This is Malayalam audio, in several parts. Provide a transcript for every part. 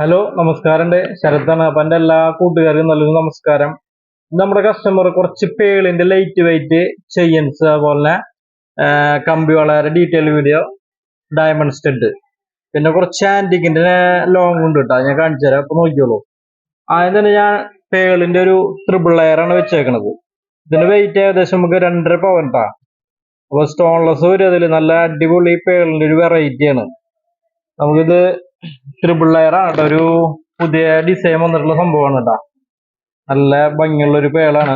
ഹലോ നമസ്കാരം ഉണ്ട് ശരത്താണ്. അപ്പൊ എന്റെ എല്ലാ കൂട്ടുകാർക്കും നല്ലൊരു നമസ്കാരം. നമ്മുടെ കസ്റ്റമർ കുറച്ച് പേളിന്റെ ലൈറ്റ് വെയിറ്റ് ചെയ്യൻസ് അതുപോലെ കമ്പി വളരെ ഡീറ്റെയിൽ വീഡിയോ ഡയമണ്ട് സ്റ്റഡ് പിന്നെ കുറച്ച് ആന്റിക്കിന്റെ ലോങ് ഉണ്ട് കേട്ടോ. ഞാൻ കാണിച്ചു തരാം. അപ്പൊ നോക്കിയോളൂ ആദ്യം തന്നെ ഞാൻ പേളിന്റെ ഒരു ട്രിപ്പിൾ ആണ് വെച്ചേക്കണത്. ഇതിന്റെ വെയിറ്റ് ഏകദേശം നമുക്ക് രണ്ടര പവൻ ട്ടാ. അപ്പൊ സ്റ്റോൺലെസ് വരും അതിൽ നല്ല അടിപൊളി പേളിന്റെ ഒരു വെറൈറ്റി ആണ്. നമുക്കിത് ട്രിപ്പിൾ ലെയർ ആണ് ഒരു പുതിയ ഡിസൈൻ വന്നിട്ടുള്ള സംഭവമാണ് കേട്ടോ. നല്ല ഭംഗിയുള്ള ഒരു പേളാണ്.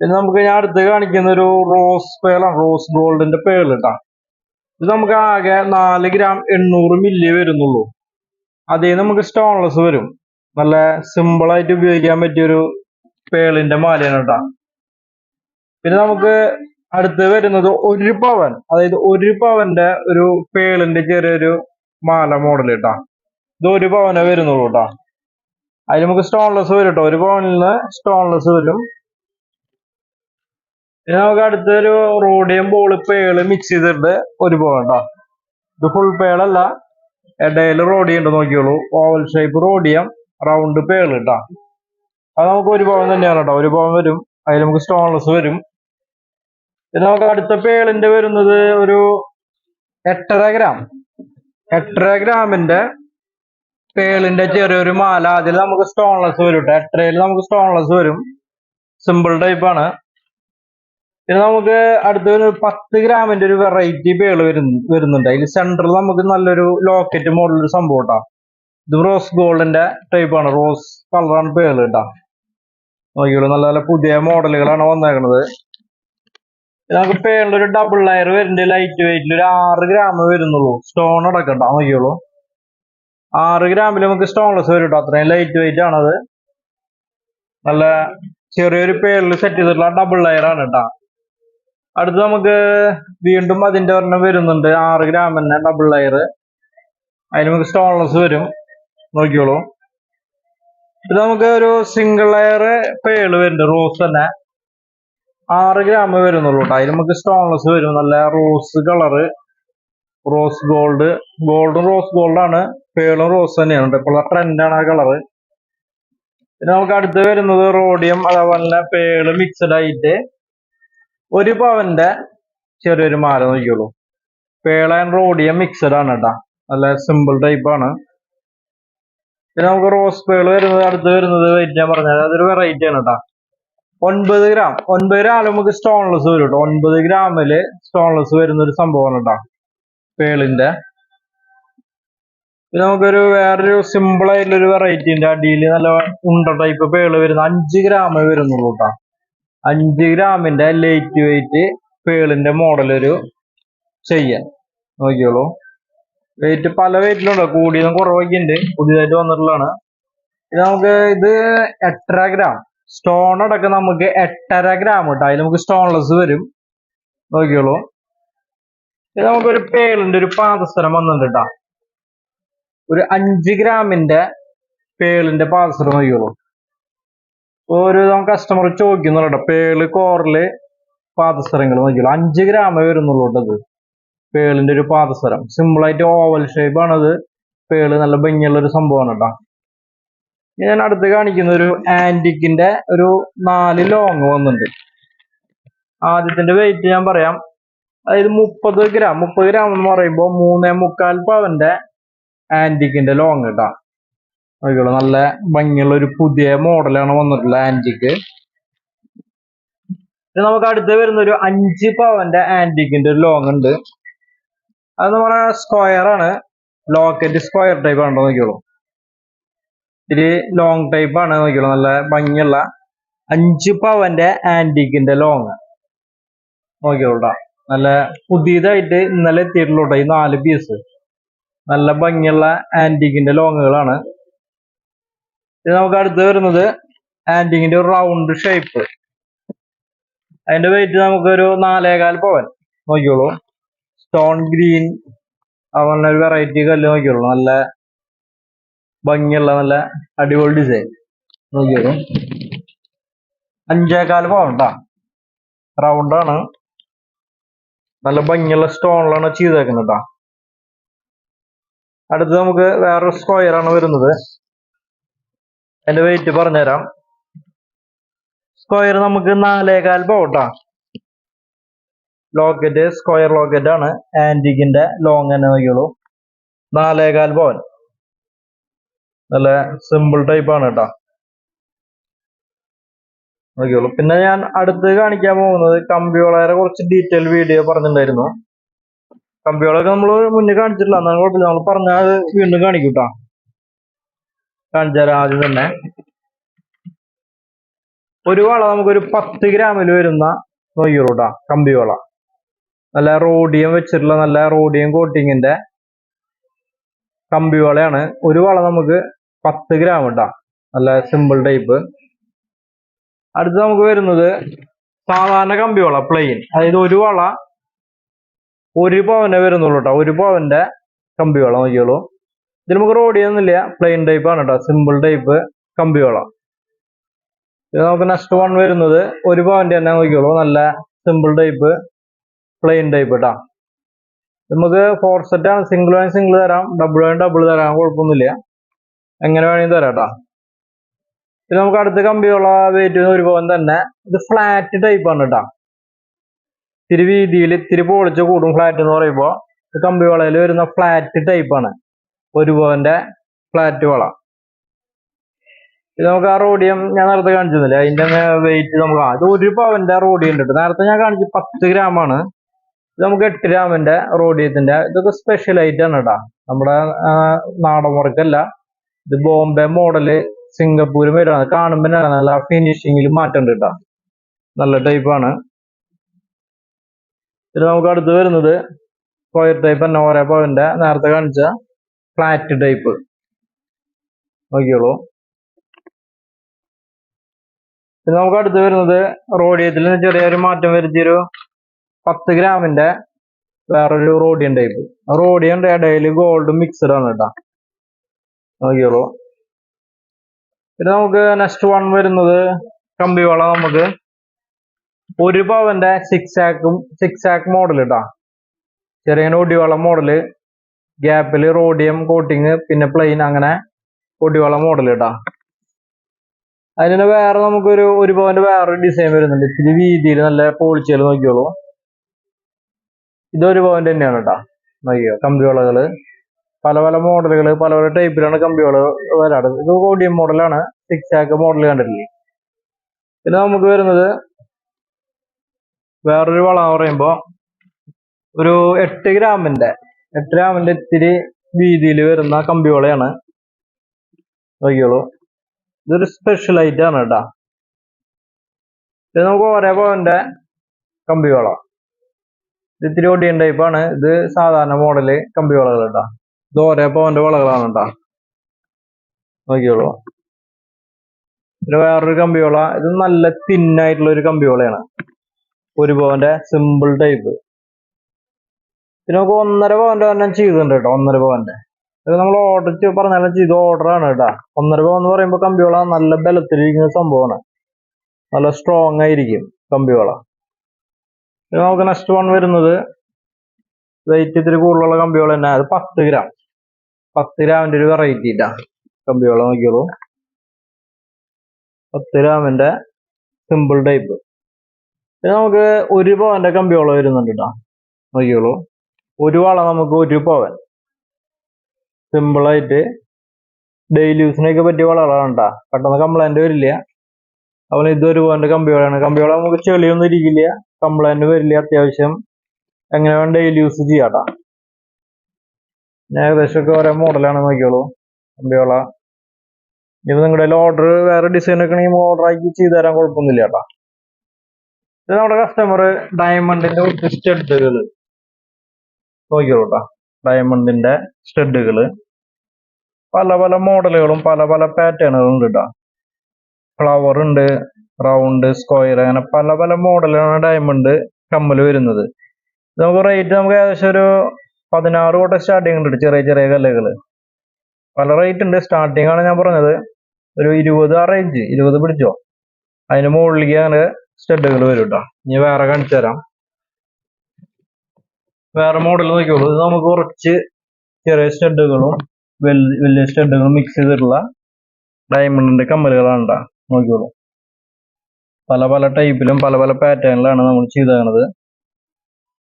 പിന്നെ നമുക്ക് ഞാൻ അടുത്ത് കാണിക്കുന്ന ഒരു റോസ് പേളാണ് റോസ് ഗോൾഡിന്റെ പേൾ കേട്ടോ. ഇത് നമുക്ക് ആകെ നാല് ഗ്രാം എണ്ണൂറ് മില്ലി വരുന്നുള്ളൂ. അതേ നമുക്ക് സ്റ്റോൺലെസ് വരും. നല്ല സിമ്പിൾ ആയിട്ട് ഉപയോഗിക്കാൻ പറ്റിയ ഒരു പേളിന്റെ മാലയാണ് കേട്ടോ. പിന്നെ നമുക്ക് അടുത്ത് വരുന്നത് ഒരു പവൻ. അതായത് ഒരു പവന്റെ ഒരു പേളിന്റെ ചെറിയൊരു മാല മോഡൽ കേട്ടാ ഇത് ഒരു പവനെ വരുന്നുള്ളൂ കേട്ടാ അതിൽ നമുക്ക് സ്റ്റോൺലെസ് വരും കേട്ടോ ഒരു പവനിൽ സ്റ്റോൺലെസ് വരും. പിന്നെ നമുക്ക് അടുത്തൊരു റോഡിയം ബോൾ പേൾ മിക്സ് ചെയ്തിട്ട് ഒരു പവൻ കേട്ടോ ഇത് ഫുൾ പേളല്ല ഇടയിൽ റോഡിയം ഉണ്ട് നോക്കിയോളൂ. Oval shape rhodium round pearl കേട്ടോ അത് നമുക്ക് ഒരു പവൻ തന്നെയാണ് കേട്ടോ ഒരു പവൻ വരും. അതിൽ നമുക്ക് സ്റ്റോൺലെസ് വരും. പിന്നെ നമുക്ക് അടുത്ത പേളിന്റെ വരുന്നത് ഒരു എട്ടര ഗ്രാം എട്ടര പേളിന്റെ ചെറിയൊരു മാല. അതിൽ നമുക്ക് സ്റ്റോൺലെസ് വരും കേട്ടോ നമുക്ക് സ്റ്റോൺലെസ് വരും. സിമ്പിൾ ടൈപ്പ് ആണ്. പിന്നെ നമുക്ക് അടുത്ത ഒരു പത്ത് ഗ്രാമിന്റെ ഒരു വെറൈറ്റി പേൾ വരുന്നു വരുന്നുണ്ട്. അതിൽ സെന്ററിൽ നമുക്ക് നല്ലൊരു ലോക്കറ്റ് മോഡൽ ഒരു സംഭവം കേട്ടോ ഇത് റോസ് ഗോൾഡിന്റെ ടൈപ്പ് ആണ്. റോസ് കളറാണ് പേൾ കേട്ടോ നോക്കിയോളൂ നല്ല നല്ല പുതിയ മോഡലുകളാണ് വന്നേക്കുന്നത് നമുക്ക് പേരിലൊരു ഡബിൾ ലയർ വരുന്നുണ്ട് ലൈറ്റ് വെയിറ്റിൽ ഒരു ആറ് ഗ്രാം വരുന്നുള്ളൂ. സ്റ്റോൺ അടക്കണ്ട നോക്കിയോളൂ. ആറ് ഗ്രാമിൽ നമുക്ക് സ്റ്റോൺലെസ് വരും കേട്ടോ അത്രയും. ലൈറ്റ് വെയിറ്റ് ആണത്. നല്ല ചെറിയൊരു പേരിൽ സെറ്റ് ചെയ്തിട്ടുള്ള ഡബിൾ ലയർ ആണ് കേട്ടോ അടുത്ത് നമുക്ക് വീണ്ടും അതിന്റെ ഒരെണ്ണം വരുന്നുണ്ട്. ആറ് ഗ്രാം തന്നെ ഡബിൾ ലയർ അതിന് നമുക്ക് സ്റ്റോൺലെസ് വരും. നോക്കിയോളൂ. ഇത് നമുക്ക് ഒരു സിംഗിൾ ലെയർ പേൾ വരുന്നുണ്ട് റോസ് തന്നെ. ആറ് ഗ്രാം വരുന്നുള്ളൂ കേട്ടോ അതിൽ നമുക്ക് സ്റ്റോൺലെസ് വരും. നല്ല റോസ് കളറ് റോസ് ഗോൾഡ് ഗോൾഡും റോസ് ഗോൾഡാണ് പേളും റോസ് തന്നെയാണ് കേട്ടോ ഇപ്പോൾ ട്രെൻഡാണ് ആ കളറ് പിന്നെ നമുക്ക് അടുത്ത് വരുന്നത് റോഡിയം അതേപോലെ പേൾ മിക്സഡ് ആയിട്ട് ഒരു പവന്റെ ചെറിയൊരു മാല നോക്കിയുള്ളൂ പേള ആൻഡ് റോഡിയം മിക്സഡ് ആണ് കേട്ടോ നല്ല സിമ്പിൾ ടൈപ്പ് ആണ്. പിന്നെ നമുക്ക് റോസ് പേൾ വരുന്നത് അടുത്ത് വരുന്നത് വെയിറ്റ് ഞാൻ പറഞ്ഞത് അതൊരു വെറൈറ്റി ആണ് കേട്ടോ ഒൻപത് ഗ്രാം. ഒൻപത് ഗ്രാം നമുക്ക് സ്റ്റോൺലെസ് വരും കേട്ടോ ഒൻപത് ഗ്രാമിൽ സ്റ്റോൺലെസ് വരുന്ന ഒരു സംഭവമാണ് കേട്ടോ പേളിന്റെ. പിന്നെ നമുക്കൊരു വേറൊരു സിമ്പിൾ ആയിട്ടുള്ള ഒരു വെറൈറ്റി ഉണ്ട്. അടിയിൽ നല്ല ഉണ്ട ടൈപ്പ് പേൾ വരുന്ന അഞ്ച് ഗ്രാമേ വരുന്നുള്ളൂ കേട്ടോ അഞ്ച് ഗ്രാമിന്റെ ലൈറ്റ് വെയിറ്റ് പേളിന്റെ മോഡൽ ഒരു ചെയ്യാൻ. നോക്കിയോളൂ വെയിറ്റ് പല വെയിറ്റിലുണ്ടോ കൂടിയതും കുറവൊക്കെ ഉണ്ട് പുതിയതായിട്ട് വന്നിട്ടുള്ളതാണ്. ഇത് നമുക്ക് ഇത് എട്ടര ഗ്രാം. സ്റ്റോൺ അടക്കം നമുക്ക് എട്ടര ഗ്രാം കേട്ടോ അതിൽ നമുക്ക് സ്റ്റോൺലെസ് വരും. നോക്കിയോളൂ ഇത് നമുക്കൊരു പേളിന്റെ ഒരു പാദസരം വന്നിട്ടുണ്ട് കേട്ടോ. ഒരു അഞ്ച് ഗ്രാമിന്റെ പേളിന്റെ പാദസരം നോക്കിയോളൂ ഒരു കസ്റ്റമർ ചോദിക്കുന്നുണ്ട് കേട്ടോ പേൾ കോറിൽ പാദസരങ്ങൾ നോക്കിയോളൂ അഞ്ച് ഗ്രാമേ വരുന്നുള്ളൂ കേട്ടോ ഇത്. പേളിന്റെ ഒരു പാദസരം സിമ്പിളായിട്ട് ഓവൽ ഷേപ്പ് ആണത്. പേൾ നല്ല ഭംഗിയുള്ള ഒരു സംഭവമാണ് കേട്ടോ. ഞാൻ അടുത്ത് കാണിക്കുന്ന ഒരു ആന്റിക്കിന്റെ ഒരു നാല് ലോങ് വന്നിട്ടുണ്ട് ആദ്യത്തിന്റെ വെയിറ്റ് ഞാൻ പറയാം. അതായത് മുപ്പത് ഗ്രാം മുപ്പത് ഗ്രാം എന്ന് പറയുമ്പോൾ മൂന്നേ മുക്കാൽ പവന്റെ ആന്റിക്കിന്റെ ലോങ് കേട്ടോ നോക്കിയോളൂ നല്ല ഭംഗിയുള്ള ഒരു പുതിയ മോഡലാണ് വന്നിട്ടുള്ളത് ആന്റിക്ക് നമുക്ക് അടുത്ത് വരുന്ന ഒരു അഞ്ച് പവന്റെ ആന്റിക്കിന്റെ ഒരു ലോങ് ഉണ്ട്. അത് നമ്മുടെ സ്ക്വയർ ആണ്. ലോക്കറ്റ് സ്ക്വയർ ടൈപ്പ് ആണോ നോക്കിയോളൂ ഇത്തിരി ലോങ് ടൈപ്പ് ആണ് നോക്കിയോളൂ നല്ല ഭംഗിയുള്ള അഞ്ച് പവന്റെ ആന്റിക്കിന്റെ ലോങ് നോക്കിയോളൂ ട്ടോ. നല്ല പുതിയതായിട്ട് ഇന്നലെ എത്തിയിട്ടുള്ളൂ ഈ നാല് പീസ് നല്ല ഭംഗിയുള്ള ആന്റിക്കിന്റെ ലോങ്ങുകളാണ് ഇത് നമുക്ക് അടുത്ത് വരുന്നത് ആന്റിക്കിന്റെ ഒരു റൗണ്ട് ഷേപ്പ് അതിന്റെ വെയിറ്റ് നമുക്കൊരു നാലേകാൽ പവൻ. നോക്കിയോളൂ സ്റ്റോൺ ഗ്രീൻ അതുപോലെ ഒരു വെറൈറ്റി കല്ല് നോക്കിയോളൂ നല്ല ഭംഗിയുള്ള നല്ല അടിപൊളി ഡിസൈൻ നോക്കിയോളൂ അഞ്ചേകാൽ പൗണ്ടാ റൗണ്ടാണ് നല്ല ഭംഗിയുള്ള സ്റ്റോണിലാണ് ചെയ്തേക്കുന്നത് കേട്ടോ അടുത്ത് നമുക്ക് വേറൊരു സ്ക്വയർ ആണ് വരുന്നത്. അതിന്റെ വെയിറ്റ് പറഞ്ഞുതരാം. സ്ക്വയർ നമുക്ക് നാലേകാൽ പൗണ്ടാ ലോക്കറ്റ് സ്ക്വയർ ലോക്കറ്റ് ആണ്. ആന്റിക്കിന്റെ ലോങ് തന്നെ നോക്കിയുള്ളൂ നാലേകാൽ പവൻ നല്ല സിമ്പിൾ ടൈപ്പ് ആണ് കേട്ടോ നോക്കിയോളൂ പിന്നെ ഞാൻ അടുത്ത് കാണിക്കാൻ പോകുന്നത് കമ്പിയോളരെ കുറച്ച് ഡീറ്റെയിൽ വീഡിയോ പറഞ്ഞിട്ടുണ്ടായിരുന്നു. കമ്പിയോളൊക്കെ നമ്മൾ മുന്നേ കാണിച്ചിട്ടില്ല. എന്നാലും കുഴപ്പമില്ല. നമ്മൾ പറഞ്ഞാൽ അത് വീണ്ടും കാണിക്കും കേട്ടോ കാണിച്ചാൽ ആദ്യം തന്നെ. ഒരു വള നമുക്കൊരു പത്ത് ഗ്രാമിൽ വരുന്ന നോക്കിയോളൂ കേട്ടോ കമ്പിയോള നല്ല റോഡിയം വെച്ചിട്ടുള്ള നല്ല റോഡിയം കോട്ടിങ്ങിന്റെ കമ്പിവളയാണ് ഒരു വള നമുക്ക് പത്ത് ഗ്രാം ഇട്ടാ നല്ല സിമ്പിൾ ടൈപ്പ് അടുത്ത് നമുക്ക് വരുന്നത് സാധാരണ കമ്പിവള പ്ലെയിൻ അതായത് ഒരു വള ഒരു പവനെ വരുന്നുള്ളൂ കേട്ടോ ഒരു പവന്റെ കമ്പിവള നോക്കിയോളൂ ഇതിൽ നമുക്ക് റോഡിയൊന്നുമില്ല പ്ലെയിൻ ടൈപ്പ് ആണ് കേട്ടോ സിമ്പിൾ ടൈപ്പ് കമ്പിവള ഇത് നമുക്ക് നെക്സ്റ്റ് വൺ വരുന്നത് ഒരു പവന്റെ തന്നെ നോക്കിയോളൂ നല്ല സിമ്പിൾ ടൈപ്പ് പ്ലെയിൻ ടൈപ്പ് കേട്ടോ നമുക്ക് ഫോർ സെറ്റ് ആണ്. സിംഗിൾ വേണം സിംഗിൾ തരാം. ഡബിൾ വേണം ഡബിൾ തരാം. കുഴപ്പമൊന്നുമില്ല. എങ്ങനെ വേണമെങ്കിൽ തരാം കേട്ടോ ഇത് നമുക്ക് അടുത്ത കമ്പിയുള്ള വെയിറ്റ് ഒരു പോകാൻ തന്നെ ഇത് ഫ്ലാറ്റ് ടൈപ്പ് ആണ് കേട്ടോ ഇത്തിരി വീതിയിൽ ഇത്തിരി പൊളിച്ച് കൂടും ഫ്ലാറ്റ് എന്ന് പറയുമ്പോൾ ഇത് കമ്പി വളയിൽ വരുന്ന ഫ്ലാറ്റ് ടൈപ്പ് ആണ്. ഒരു പവന്റെ ഫ്ലാറ്റ് വള. ഇത് നമുക്ക് ആ റോഡിയം ഞാൻ നേരത്തെ കാണിച്ചിരുന്നില്ല? അതിന്റെ വെയിറ്റ് നമുക്ക് ഇത് ഒരു പവന്റെ റോഡിയം ഉണ്ട്. നേരത്തെ ഞാൻ കാണിച്ചു പത്ത് ഗ്രാം ആണ്. ഇത് നമുക്ക് എട്ട് ഗ്രാമിന്റെ റോഡിയത്തിന്റെ ഇതൊക്കെ സ്പെഷ്യൽ ഐറ്റം ആണ് കേട്ടോ നമ്മുടെ നാടൻ വർക്കല്ല ഇത് ബോംബെ മോഡൽ സിംഗപ്പൂർ വരുന്നത് കാണുമ്പോൾ നല്ല ഫിനിഷിങ്ങിൽ മാറ്റം കിട്ടാം. നല്ല ടൈപ്പാണ് ഇത് നമുക്ക് അടുത്ത് വരുന്നത് സ്ക്വയർ ടൈപ്പ് തന്നെ ഓരോ പവന്റെ നേരത്തെ കാണിച്ച ഫ്ലാറ്റ് ടൈപ്പ് നോക്കിയോളൂ പിന്നെ നമുക്ക് അടുത്ത് വരുന്നത് റോഡിയത്തിൽ ചെറിയൊരു മാറ്റം വരുത്തിയൊരു പത്ത് ഗ്രാമിന്റെ വേറൊരു റോഡിയൻ ടൈപ്പ് റോഡിയന്റെ ഇടയിൽ ഗോൾഡ് മിക്സഡ് ആണ് കേട്ടോ. നോക്കിയോളൂ പിന്നെ നമുക്ക് നെക്സ്റ്റ് വൺ വരുന്നത് കമ്പിവള നമുക്ക്. ഒരു പവന്റെ സിക്സ് ആക്കും സിക്സ് ആക്ക് മോഡൽ കേട്ടോ ചെറിയ ഒടിവള മോഡൽ ഗ്യാപ്പിൽ റോഡിയം കോട്ടിങ് പിന്നെ പ്ലെയിൻ അങ്ങനെ ഒടിവള മോഡൽ കേട്ടോ അതിന് വേറെ നമുക്കൊരു ഒരു പവന്റെ വേറെ ഡിസൈൻ വരുന്നുണ്ട്. ഇത്തിരി വീതിയിൽ നല്ല പോളിച്ചൽ നോക്കിയോളൂ ഇതൊരു പവന്റെ തന്നെയാണ് കേട്ടോ. നോക്കിയോ കമ്പിവളകൾ പല പല മോഡലുകൾ പല പല ടൈപ്പിലാണ് കമ്പികൾ വരാറ്. ഇത് ഓഡിയം മോഡലാണ് സിക്സ് ആക്ക് മോഡൽ കണ്ടിട്ടില്ലേ? പിന്നെ നമുക്ക് വരുന്നത് വേറൊരു വള പറയുമ്പോൾ ഒരു എട്ട് ഗ്രാമിന്റെ എട്ട് ഗ്രാമിന്റെ ഇത്തിരി വീതിയിൽ വരുന്ന കമ്പിവളയാണ് നോക്കിയോളൂ ഇതൊരു സ്പെഷ്യൽ ഐറ്റം ആണ് കേട്ടോ. ഇത് നമുക്ക് ഒരേ പവന്റെ കമ്പിവള ഇത് ഇത്തിരി ഒടിയൻ ടൈപ്പാണ് ഇത് സാധാരണ മോഡൽ കമ്പിവളകൾ കേട്ടാ. ഇത് ഒരേ പവന്റെ വളകളാണ് കേട്ടാ നോക്കിയോളൂ പിന്നെ വേറൊരു കമ്പിവള ഇത് നല്ല തിന്നായിട്ടുള്ള ഒരു കമ്പിവളയാണ് ഒരു പവന്റെ സിമ്പിൾ ടൈപ്പ് പിന്നെ നമുക്ക് ഒന്നര പവന്റെ തന്നെ ചെയ്തിട്ടുണ്ട് കേട്ടോ ഒന്നര പവന്റെ ഇത് നമ്മൾ ഓർഡർ പറഞ്ഞാലും ചെയ്ത ഓർഡർ ആണ് കേട്ടോ. ഒന്നര പവൻ എന്ന് പറയുമ്പോൾ കമ്പിവള നല്ല ബലത്തിലിരിക്കുന്ന സംഭവമാണ്. നല്ല സ്ട്രോങ് ആയിരിക്കും കമ്പിവള പിന്നെ നമുക്ക് നെക്സ്റ്റ് വൺ വരുന്നത്. വെയിറ്റ് ഇത്തിരി കൂടുതലുള്ള കമ്പിവള തന്നെ അത് പത്ത് ഗ്രാം പത്ത് ഗ്രാമിന്റെ ഒരു വെറൈറ്റി ഇട്ടാ കമ്പിയോളം നോക്കിയോളൂ പത്ത് ഗ്രാമിന്റെ സിമ്പിൾ ടൈപ്പ് പിന്നെ നമുക്ക് ഒരു പവന്റെ കമ്പിയോളം വരുന്നുണ്ട് കേട്ടോ. നോക്കിയോളൂ ഒരു വള നമുക്ക് ഒരു പവൻ. സിമ്പിളായിട്ട് ഡെയിലി യൂസിനൊക്കെ പറ്റിയ വളകളാണ് കേട്ടോ. പെട്ടെന്ന് കംപ്ലൈന്റ് വരില്ല. അതുപോലെ ഇതൊരു പവന്റെ കമ്പിയോളാണ് കമ്പിയോളം നമുക്ക് ചെളിയൊന്നും ഇരിക്കില്ല. കംപ്ലൈന്റ് വരില്ല. അത്യാവശ്യം എങ്ങനെ വേണം ഡെയിലി യൂസ് ചെയ്യാട്ടാ ഏകദേശം ഒക്കെ ഓരോ മോഡലാണ് നോക്കിയോളൂ കമ്പിയോള ഇനി നിങ്ങളുടെ ഓർഡർ വേറെ ഡിസൈൻ ഒക്കെ ആണെങ്കിൽ ഓർഡർ ആക്കി ചെയ്തു തരാൻ കുഴപ്പമൊന്നുമില്ല ചേട്ടാ ഇത് നമ്മുടെ കസ്റ്റമർ ഡയമണ്ടിന്റെ കുറച്ച് സ്റ്റഡുകൾ നോക്കിയോളൂ കേട്ടോ. ഡയമണ്ടിന്റെ സ്റ്റഡുകൾ പല പല മോഡലുകളും പല പല പാറ്റേണുകളും ഉണ്ട് കേട്ടോ. ഫ്ലവർ ഉണ്ട് റൗണ്ട് സ്ക്വയർ അങ്ങനെ പല പല മോഡലാണ് ഡയമണ്ട് കമ്മൽ വരുന്നത്. നമുക്ക് റേറ്റ് നമുക്ക് ഏകദേശം ഒരു പതിനാറ് തൊട്ട് സ്റ്റാർട്ടിങ് ഉണ്ട് ചെറിയ ചെറിയ കല്ലുകൾ പല റേറ്റ് ഉണ്ട്. സ്റ്റാർട്ടിംഗ് ആണ് ഞാൻ പറഞ്ഞത്. ഒരു ഇരുപത് ആ റേഞ്ച് ഇരുപത് പിടിച്ചോ. അതിന് മുകളിലേക്ക് അങ്ങനെ സ്റ്റഡുകൾ വരും കേട്ടോ ഇനി വേറെ കാണിച്ചു തരാം. വേറെ മോഡൽ നോക്കിയോളൂ ഇത് നമുക്ക് കുറച്ച് ചെറിയ സ്റ്റഡുകളും വലിയ സ്റ്റഡുകളും മിക്സ് ചെയ്തിട്ടുള്ള ഡയമണ്ടിന്റെ കമ്മലുകളാണ് കേട്ടോ നോക്കിയോളൂ പല പല ടൈപ്പിലും പല പല പാറ്റേണിലാണ് നമ്മൾ ചെയ്തേക്കണത്.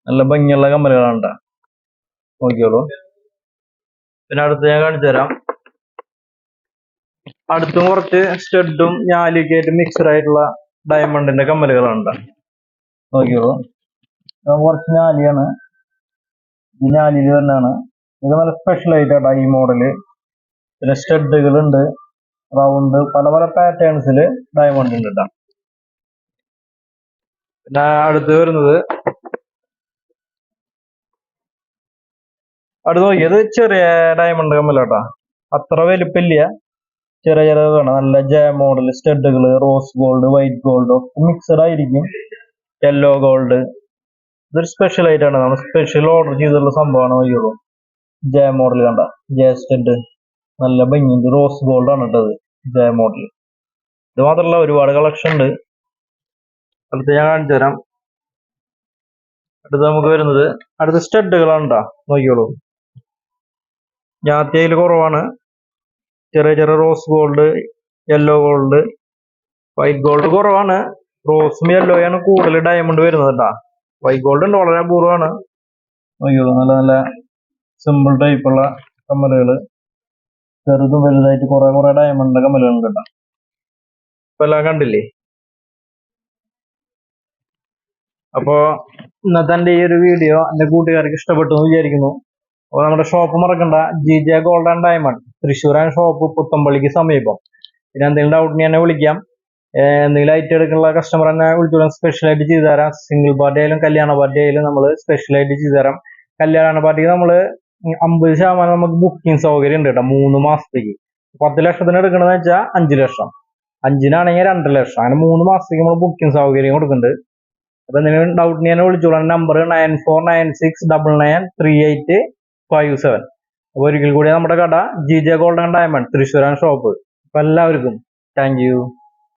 നല്ല ഭംഗിയുള്ള കമ്മലുകളാണ് ട്ടാ. നോക്കിയോളൂ പിന്നെ അടുത്ത് ഞാൻ കാണിച്ചു തരാം. അടുത്തും കുറച്ച് സ്റ്റഡും ഞാലിയൊക്കെ ആയിട്ട് മിക്സഡ് ആയിട്ടുള്ള ഡയമണ്ടിന്റെ കമ്മലുകളാണ് ട്ടാ. നോക്കിയോളൂ കുറച്ച് ഞാലിയാണ്. ഞാലിയിൽ തന്നെയാണ് ഇത് നല്ല സ്പെഷ്യൽ ആയിട്ടാണ് ഈ മോഡൽ പിന്നെ സ്റ്റഡുകളുണ്ട്. റൗണ്ട് പല പല പാറ്റേൺസിൽ ഡയമണ്ട് ഉണ്ട് കേട്ടോ പിന്നെ അടുത്ത് വരുന്നത് അടുത്ത് നോക്കിയത് ചെറിയ ഡയമണ്ട് കമ്മലാട്ടാ അത്ര വലിപ്പില്ല. ചെറിയ ചെറിയ വേണം നല്ല ജയ മോഡൽ സ്റ്റഡുകൾ റോസ് ഗോൾഡ് വൈറ്റ് ഗോൾഡ് ഒക്കെ മിക്സഡ് ആയിരിക്കും. യെല്ലോ ഗോൾഡ് ഇതൊരു സ്പെഷ്യൽ ആയിട്ടാണ് നമ്മൾ സ്പെഷ്യൽ ഓർഡർ ചെയ്തിട്ടുള്ള സംഭവമാണ് നോക്കിയോളൂ ജയ മോഡൽ കണ്ട. ജയ സ്റ്റഡ് നല്ല ഭംഗിയുണ്ട്. റോസ് ഗോൾഡ് ആണ് കേട്ടത് ജയ മോഡൽ ഇത് മാത്രമല്ല ഒരുപാട് കളക്ഷൻ ഉണ്ട്. അടുത്ത് ഞാൻ കാണിച്ചു തരാം. അടുത്ത് നമുക്ക് വരുന്നത് അടുത്ത സ്റ്റഡുകളാണ് കേട്ടോ. നോക്കിയോളൂ ഞാത്തിയിൽ കുറവാണ്. ചെറിയ ചെറിയ rose gold yellow gold white gold കുറവാണ്. റോസും യെല്ലോയാണ് കൂടുതൽ ഡയമണ്ട് വരുന്നത് കേട്ടാ വൈറ്റ് ഗോൾഡ് ഉണ്ട് വളരെ അപൂർവമാണ്. നോക്കിയോളൂ നല്ല നല്ല സിമ്പിൾ ടൈപ്പുള്ള കമ്മലുകൾ ചെറുതും വലുതായിട്ട് കുറെ കുറെ ഡയമണ്ട് കമ്മലുകൾ ഉണ്ട് കേട്ടോ ഇപ്പൊ എല്ലാം കണ്ടില്ലേ? അപ്പോ ഇന്നത്തെ എന്റെ ഈ ഒരു വീഡിയോ എന്റെ കൂട്ടുകാർക്ക് ഇഷ്ടപ്പെട്ടു എന്ന് വിചാരിക്കുന്നു. അപ്പോൾ നമ്മുടെ ഷോപ്പ് മറക്കണ്ട. G J gold and diamond തൃശ്ശൂരാണ് ഷോപ്പ് പുത്തമ്പള്ളിക്ക് സമീപം. പിന്നെ എന്തെങ്കിലും ഡൗട്ട് എന്നെ വിളിക്കാം. എന്തെങ്കിലും ഐറ്റം എടുക്കുന്ന കസ്റ്റമർ എന്നെ വിളിച്ചോളാം. സ്പെഷ്യൽ ആയിട്ട് ചെയ്തു തരാം. സിംഗിൾ പാർട്ടി ആയാലും കല്യാണ പാർട്ടി ആയാലും നമ്മൾ സ്പെഷ്യൽ ആയിട്ട് ചെയ്തു തരാം. കല്യാണ പാർട്ടിക്ക് നമ്മൾ അമ്പത് ശതമാനം നമുക്ക് ബുക്കിംഗ് സൗകര്യം ഉണ്ട് കേട്ടോ മൂന്ന് മാസത്തേക്ക്. പത്ത് ലക്ഷത്തിന് എടുക്കണമെന്ന് വെച്ചാൽ അഞ്ച് ലക്ഷം. അഞ്ചിനാണെങ്കിൽ രണ്ട് ലക്ഷം. അങ്ങനെ മൂന്ന് മാസത്തേക്ക് നമ്മൾ ബുക്കിംഗ് സൗകര്യം കൊടുക്കുന്നുണ്ട്. അപ്പൊ എന്തെങ്കിലും ഡൗട്ട് ഞാൻ വിളിച്ചോളാം. Number nine four nine six double nine three eight five seven അപ്പൊ ഒരിക്കൽ കൂടി നമ്മുടെ കട ജി ജെ ഗോൾഡൻ ഡയമണ്ട് തൃശ്ശൂരാൻ ഷോപ്പ് അപ്പൊ എല്ലാവർക്കും താങ്ക്